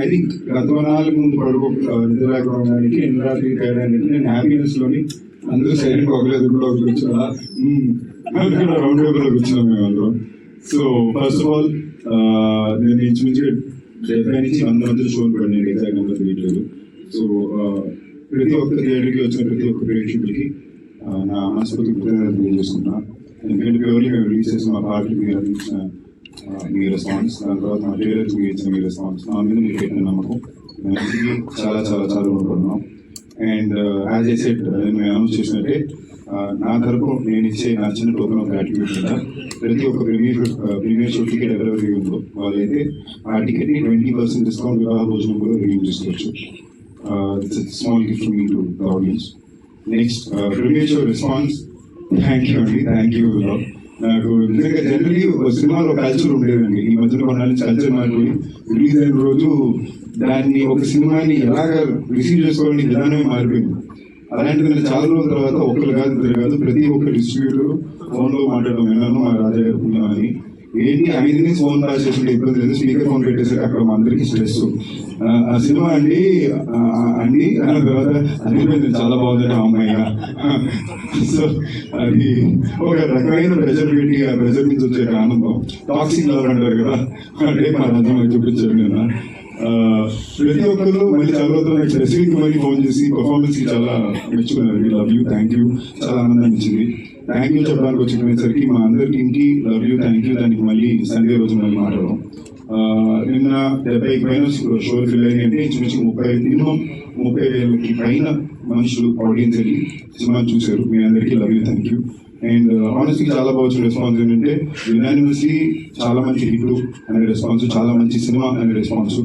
I think గత ముందు పడుకో నిద్ర లేకపోవడానికి ఎన్ని తేడానికి నేను హ్యాపీనెస్లోని అందరూ సైలెంట్ ఒకరి కూడా ఒకరు వచ్చారా రౌండ్ టేబుల్ కూర్చున్నాం మేము అందరం. సో ఫస్ట్ ఆఫ్ ఆల్ నేను ఇంచుమించుగా డెబ్బై నుంచి వంద మంది షోలు కూడా నేను ఎగ్జాక్ట్ నెంబర్ సో ప్రతి ఒక్క థియేటర్కి వచ్చిన ప్రతి ఒక్క ప్రేక్షకుడికి నా మనస్ఫూర్తి కృతజ్ఞతలు తెలియజేసుకుంటున్నా. ఎందుకంటే ప్యూర్లీ మేము రిలీజ్ చేసిన మా పార్టీకి మీరు అందించిన మీ రెస్పాన్స్ దాని తర్వాత మా మీరు ఇచ్చిన మీ రెస్పాన్స్ నా మీద మీరు పెట్టిన నమ్మకం. చాలా చాలా చాలా ఉంటున్నాం అండ్ యాజ్ ఏ సెట్ మేము అనౌన్స్ చేసినట్టే నా తరపు నేను ఇచ్చే నా చిన్న టోకెన్ ఆఫ్ గ్రాటిట్యూడ్ ప్రతి ఒక్క ప్రీమియర్ ప్రీమియర్ షో టికెట్ ఎవరెవరి ఉందో వాళ్ళైతే ఆ టికెట్ని ట్వంటీ పర్సెంట్ డిస్కౌంట్ వివాహ భోజనం కూడా రివ్యూ చేసుకోవచ్చు. Small gift me to the audience next premiere show response thank you అండి థ్యాంక్ యూ నిజంగా జనరలీ ఒక సినిమాలో కల్చర్ ఉండేదండి. ఈ మధ్యన కొన్నాళ్ళు కల్చర్ మారిపోయి రిలీజ్ అయిన రోజు దాన్ని ఒక సినిమాని ఎలాగ రిసీవ్ చేసుకోవాలని విధానమే మారిపోయింది. అలాంటిది నేను చాలా రోజుల తర్వాత ఒకరు కాదు ఇద్దరు కాదు ప్రతి ఒక్క డిస్ట్రిబ్యూటర్ ఫోన్లో మాట్లాడడం విన్నాను మా రాజా గారు పుణ్యమని ఏంటి ఐదు నుంచి ఫోన్ రాసేసిన ఇబ్బంది లేదు స్పీకర్ ఫోన్ పెట్టేసరికి అక్కడ మా అందరికీ స్ట్రెస్ సినిమా అండి అండి. అన్న తర్వాత అనిపించింది చాలా బాగుంది అమ్మాయి సో అది ఒక రకమైన ప్రెజర్ పెట్టి ఆ ప్రెజర్ నుంచి వచ్చే ఆనందం. టాక్సింగ్ లవ్ అంటారు కదా అంటే మా రాజ్యం చూపించాను నేను ప్రతి ఒక్కరు మళ్ళీ చాలా రోజులు నాకు స్పెసిఫిక్ మళ్ళీ ఫోన్ చేసి పర్ఫార్మెన్స్ చాలా మెచ్చుకున్నారు. లవ్ యూ థ్యాంక్ యూ చాలా ఆనందం ఇచ్చింది. థ్యాంక్ యూ చెప్పడానికి వచ్చినసరికి మా అందరి team love you thank you దానికి మళ్ళీ సండే రోజు మళ్ళీ మాట్లాడడం నిన్న డెబ్బై పైన షో ఫిల్ అయ్యి అంటే ఇంచుమించు ముప్పై మినిమం ముప్పై వేలకి పైన మనుషులు ఆడియన్స్ అని సినిమా చూశారు. మీ అందరికీ love you thank you and honestly చాలా బాగా వచ్చిన రెస్పాన్స్ ఏంటంటే యునానిమస్లీ చాలా మంచి హిట్ అనే రెస్పాన్స్ చాలా మంచి సినిమా అనే రెస్పాన్స్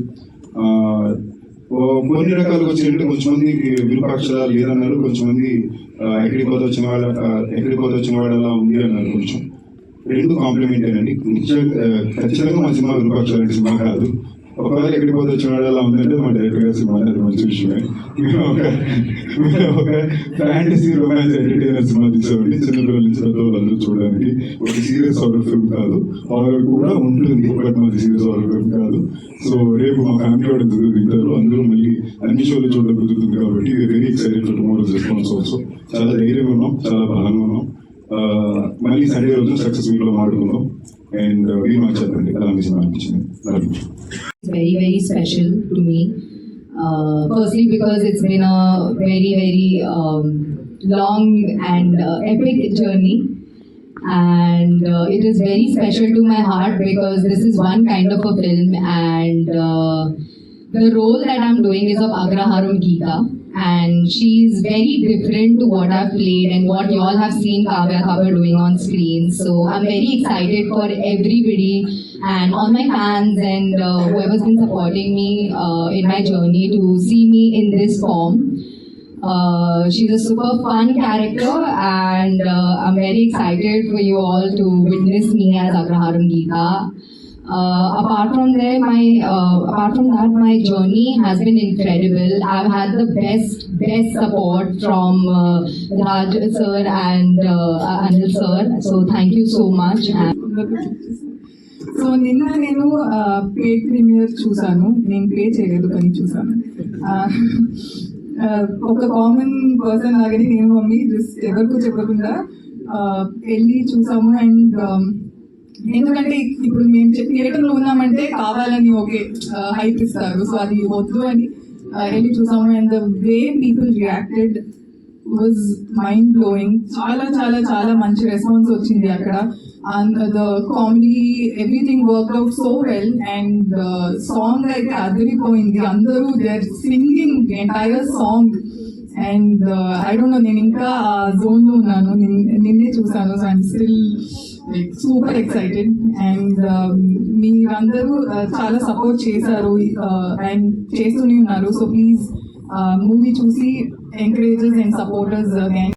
కొన్ని రకాలుగా వచ్చినట్టు కొంచెమంది విరూపాక్షరాలు లేదన్నారు కొంచెమంది ఎక్కడికి పోతే వచ్చిన వాళ్ళ ఎక్కడికి పోతే వచ్చిన వాళ్ళలా ఉంది అన్నారు కొంచెం. రెండు కాంప్లిమెంట్ అండి ఖచ్చితంగా మా సినిమా విరూపాక్షరాలు సినిమా కాదు. ఒకవేళ ఎక్కడికి పోతే వచ్చిన వాళ్ళలా ఉందంటే మా డైరెక్టర్ గారు సినిమా అది మంచి విషయమే. మేము ఒక మేము ఒక ఫ్యాంటసీ రొమాన్స్ ఎంటర్టైనర్ సినిమా తీసామండి చిన్నపిల్లల నుంచి పెద్దవాళ్ళందరూ చూడడానికి ఒక సీరియస్ హారర్ ఫిల్మ్ కాదు. హారర్ కూడా ఉంటుంది బట్ మాది సీరియస్ హారర్ ఫిల్మ్ కాదు. సో రేపు మా ఫ్యామిలీ వాడు తింటారు అందరూ మళ్ళీ అన్ని షోలు చూడడం కుదురుతుంది కాబట్టి very excited for tomorrow's response also చాలా ధైర్యంగా ఉన్నాం చాలా బలంగా ఉన్నాం. మళ్ళీ సండే రోజు సక్సెస్ మీట్లో లో మాట్లాడుకుందాం. అండ్ వీ మాకు అలా మీ సినిమా అనిపించింది? Love very, very special to me. Uh, firstly, because it's been a very, very um, long and uh, epic journey. And uh, it is very special to my heart because this is one kind of a film, and uh, the role that I'm doing is of Agraharam Geeta. And she's very different to what I've played and what you all have seen Kavya Kavya doing on screen. So I'm very excited for everybody and all my fans and uh, whoever's been supporting me uh, in my journey to see me in this form. Uh, she's a super fun character, and uh, I'm very excited for you all to witness me as Agraharam Geeta. Uh, apart from there, my uh, apart from that, my journey has been incredible. I've had the best, best support from uh, Raj sir and uh, Anil sir. So thank you so much. And so నిన్న నేను పేడ్ premier చూసాను నేను pay చేయలేదు కానీ చూసాను ఒక common person లాగానే నేను మమ్మీ జస్ట్ ఎవరికో చెప్పకుండా వెళ్ళి చూసాము అండ్ ఎందుకంటే ఇప్పుడు మేము థియేటర్లో ఉన్నామంటే కావాలని ఓకే హైప్ ఇస్తారు. సో అది వద్దు అని వెళ్ళి చూసాము. And the way people reacted was mind blowing చాలా చాలా చాలా మంచి రెస్పాన్స్ వచ్చింది అక్కడ. And the comedy everything work out so well and song అయితే అదిరిపోయింది. అందరూ they're singing entire song and I don't know నేను ఇంకా ఆ ఉన్నాను. నిన్- నిన్నే చూసాను so I'm still like super excited and um, మీరందరూ uh, చాలా సపోర్ట్ చేశారు uh, అండ్ చేస్తూనే ఉన్నారు. సో ప్లీజ్ uh, మూవీ చూసి encourage us and support us again